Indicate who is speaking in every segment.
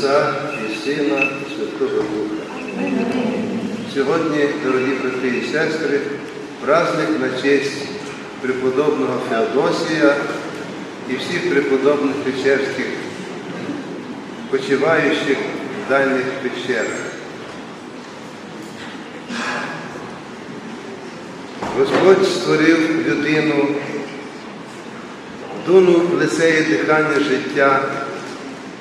Speaker 1: Отця і Сина і Святого Духа. Сьогодні, дорогі брати і сестри, праздник на честь преподобного Феодосія і всіх преподобних печерських, почиваючих в дальніх пещерах. Господь створив людину, дунув в лице дихання життя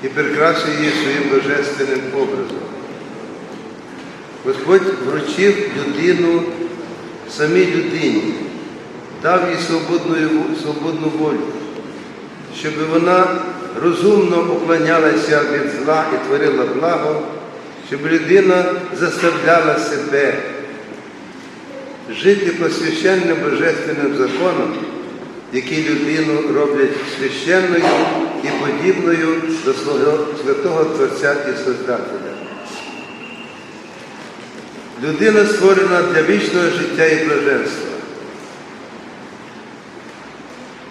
Speaker 1: і прикрасив її своїм божественним образом. Господь вручив людину самій людині, дав їй свободну, свободну волю, щоб вона розумно уклонялася від зла і творила благо, щоб людина заставляла себе жити по священним божественним законам, які людину роблять священною і подібною до свого святого Творця і Создателя. Людина створена для вічного життя і блаженства.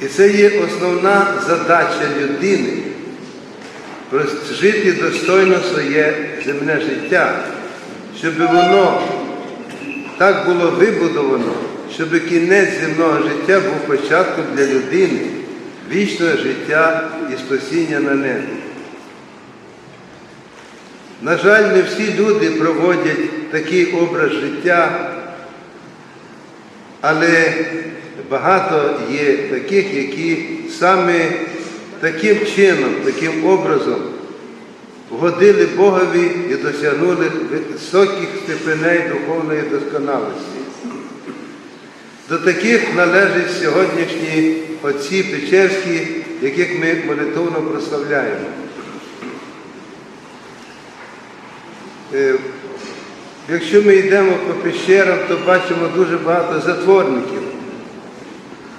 Speaker 1: І це є основна задача людини жити достойно своє земне життя, щоб воно так було вибудовано, щоб кінець земного життя був початком для людини, вічного життя і спасіння на небі. На жаль, не всі люди проводять такий образ життя, але багато є таких, які саме таким чином, таким образом вгодили Богові і досягнули високих степеней духовної досконалості. До таких належать сьогоднішні отці Печерські, яких ми молитовно прославляємо. Е, Якщо ми йдемо по пещерам, то бачимо дуже багато затворників.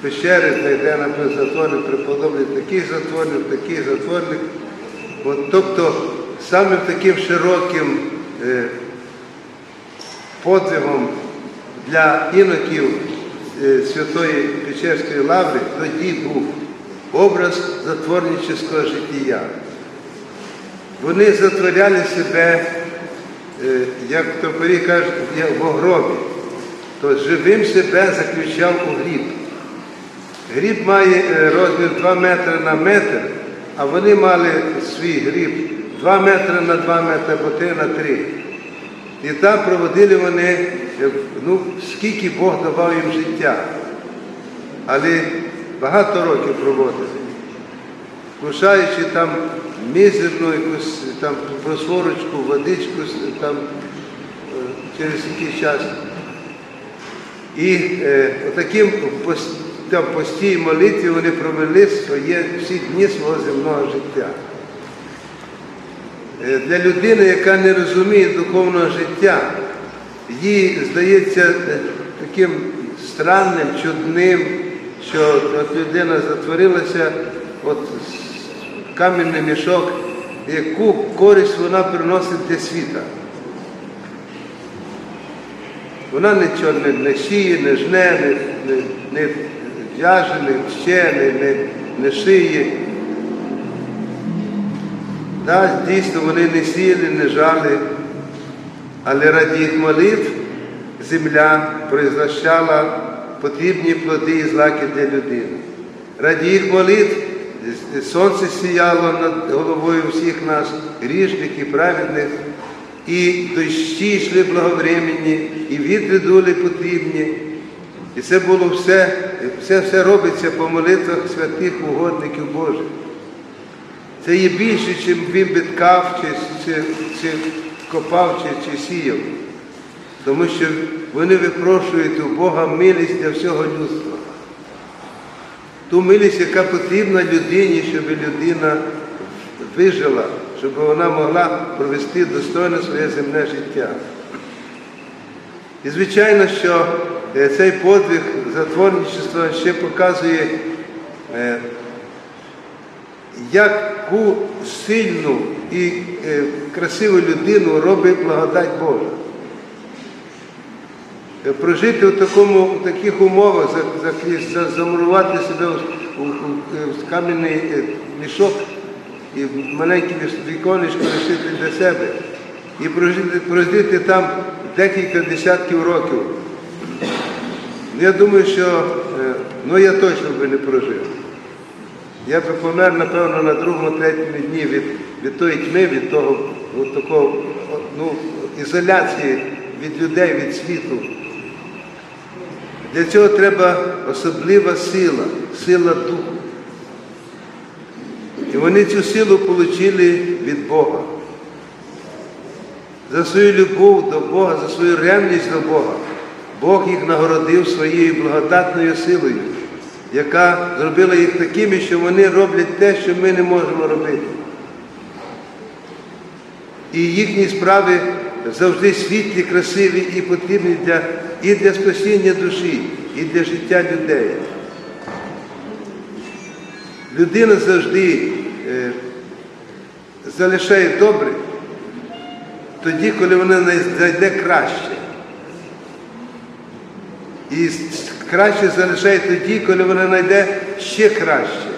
Speaker 1: Пещери, де написано затворник, преподобний такий затворник, такий затворник. От, тобто самим таким широким е, подвигом для іноків Святої Печерської лаври тоді був образ затворнического життя. Вони затворяли себе, е, як топорі кажуть, в гробі, то живим себе заключав у гріб. Гріб має е, розмір 2 метри на метр, а вони мали свій гріб 2 метри на 2 метри або 3 на 3. І там проводили вони, е, ну, скільки Бог давав їм життя. Але багато років проводили. Кушаючи там мізерну якусь там просворочку, водичку там е, через якийсь час. І е, отаким пос- постій молитві вони провели своє, всі дні свого земного життя. Е, Для людини, яка не розуміє духовного життя, їй здається е, таким странним, чудним, що от людина затворилася, от камінний мішок, яку користь вона приносить для світа. Вона нічого не, не шиє, не жне, не, не, не в'яже, не ще, не, не, не шиє. Так, дійсно, вони не сіяли, не жали, але раді їх молитв земля произвращала потрібні плоди і злаки для людини. Раді їх молитв сонце сіяло над головою всіх нас, грішних і праведних, і дощі йшли благовременні, і вітри дули потрібні. І це було все, все, все робиться по молитвах святих угодників Божих. Це є більше, чим він би ткав, чи, чи, чи копав, чи, чи сіяв. Тому що вони випрошують у Бога милість для всього людства. Ту милість, яка потрібна людині, щоб людина вижила, щоб вона могла провести достойно своє земне життя. І звичайно, що е, цей подвиг затворничества ще показує, е, яку сильну і е, красиву людину робить благодать Божа. Е, Прожити в, такому, в таких умовах, за- за- за- замурувати себе в, у- в кам'яний е, мішок, і маленьке віконечко лишити для себе і прожити, прожити там декілька десятків років. Я думаю, що е, ну я точно би не прожив. Я би помер, напевно, на другому, третьому дні від, від тої тьми, від того от такого, ну, ізоляції від людей, від світу. Для цього треба особлива сила, сила духу. І вони цю силу отримали від Бога. За свою любов до Бога, за свою ревність до Бога. Бог їх нагородив своєю благодатною силою, яка зробила їх такими, що вони роблять те, що ми не можемо робити. І їхні справи завжди світлі, красиві і потрібні для, і для спасіння душі, і для життя людей. Людина завжди е, залишає добре тоді, коли вона знайде краще. І с- краще залишає тоді, коли вона знайде ще краще.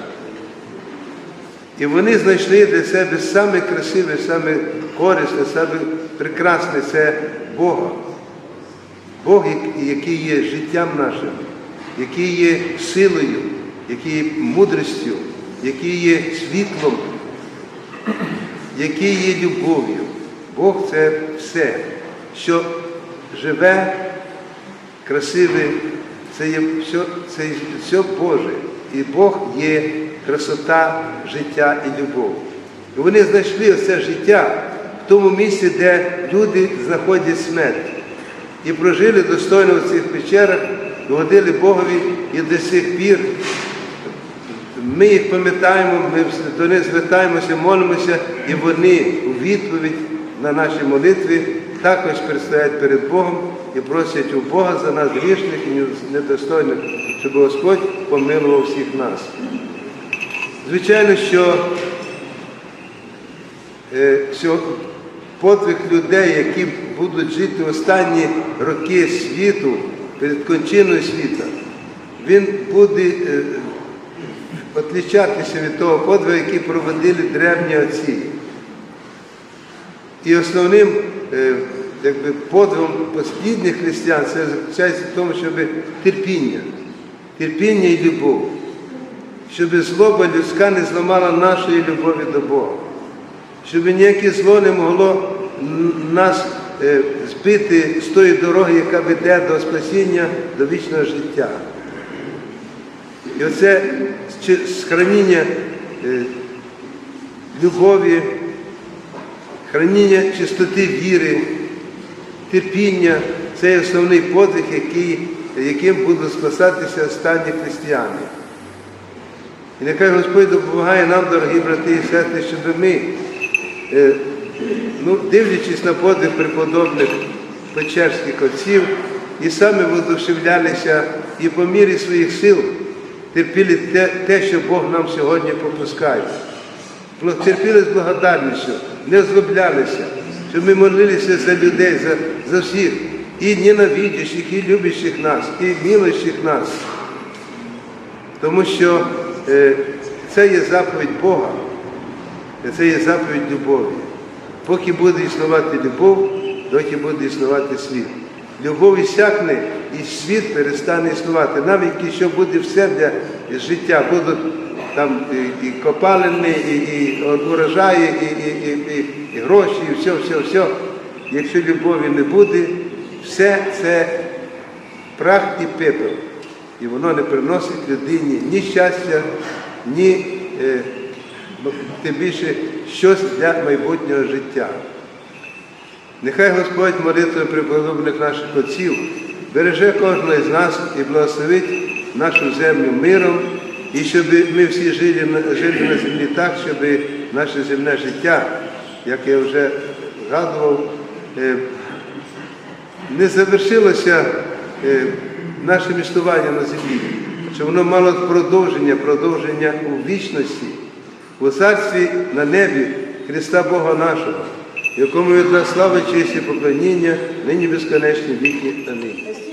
Speaker 1: І вони знайшли для себе саме красиве, саме корисне, саме прекрасне це Бога. Бог, який є життям нашим, який є силою, який є мудрістю, який є світлом, який є любов'ю. Бог це все, що живе, красиве, це є все, це є все Боже. І Бог є красота, життя і любов. І вони знайшли це життя в тому місці, де люди знаходять смерть. І прожили достойно в цих печерах, догодили Богові і до сих пір. Ми їх пам'ятаємо, ми до них звертаємося, молимося, і вони у відповідь на наші молитви також предстоять перед Богом і просять у Бога за нас грішних і недостойних, щоб Господь помилував всіх нас. Звичайно, що е, подвиг людей, які будуть жити останні роки світу, перед кончиною світа, він буде е, відлічатися від того подвигу, який проводили древні отці. І основним е, якби, подвигом послідніх християн це заключається в тому, щоб терпіння, терпіння і любов, щоб злоба людська не зламала нашої любові до Бога, щоб ніяке зло не могло нас е, збити з тої дороги, яка веде до спасіння, до вічного життя. І оце схраніння е, любові, храніння чистоти віри, терпіння це основний подвиг, який, яким будуть спасатися останні християни. І нехай Господь допомагає нам, дорогі брати і сестри, щоб ми, е, ну, дивлячись на подвиг преподобних печерських отців, і саме воодушевлялися і по мірі своїх сил терпіли те, те, що Бог нам сьогодні попускає. Бл- Терпіли з благодарністю, не зроблялися, щоб ми молилися за людей, за, за всіх, і ненавидящих, і любящих нас, і милощих нас. Тому що е, це є заповідь Бога, це є заповідь любові. Поки буде існувати любов, доки буде існувати світ. Любов іссякне, і світ перестане існувати. Навіть якщо буде все для життя, будуть там і, і копалини, і, і урожаї, і, і, і, і, гроші, і все, все, все. Якщо любові не буде, все це прах і пепел. І воно не приносить людині ні щастя, ні е, ну, тим більше щось для майбутнього життя. Нехай Господь молитвою преподобних наших отців береже кожного з нас і благословить нашу землю миром, і щоб ми всі жили, жили на землі так, щоб наше земне життя, як я вже згадував, е, не завершилося е, наше містування на землі, щоб воно мало продовження, продовження у вічності, у царстві на небі Христа Бога нашого, якому від нас слава, честь і поклоніння, нині безконечні віки. Амінь.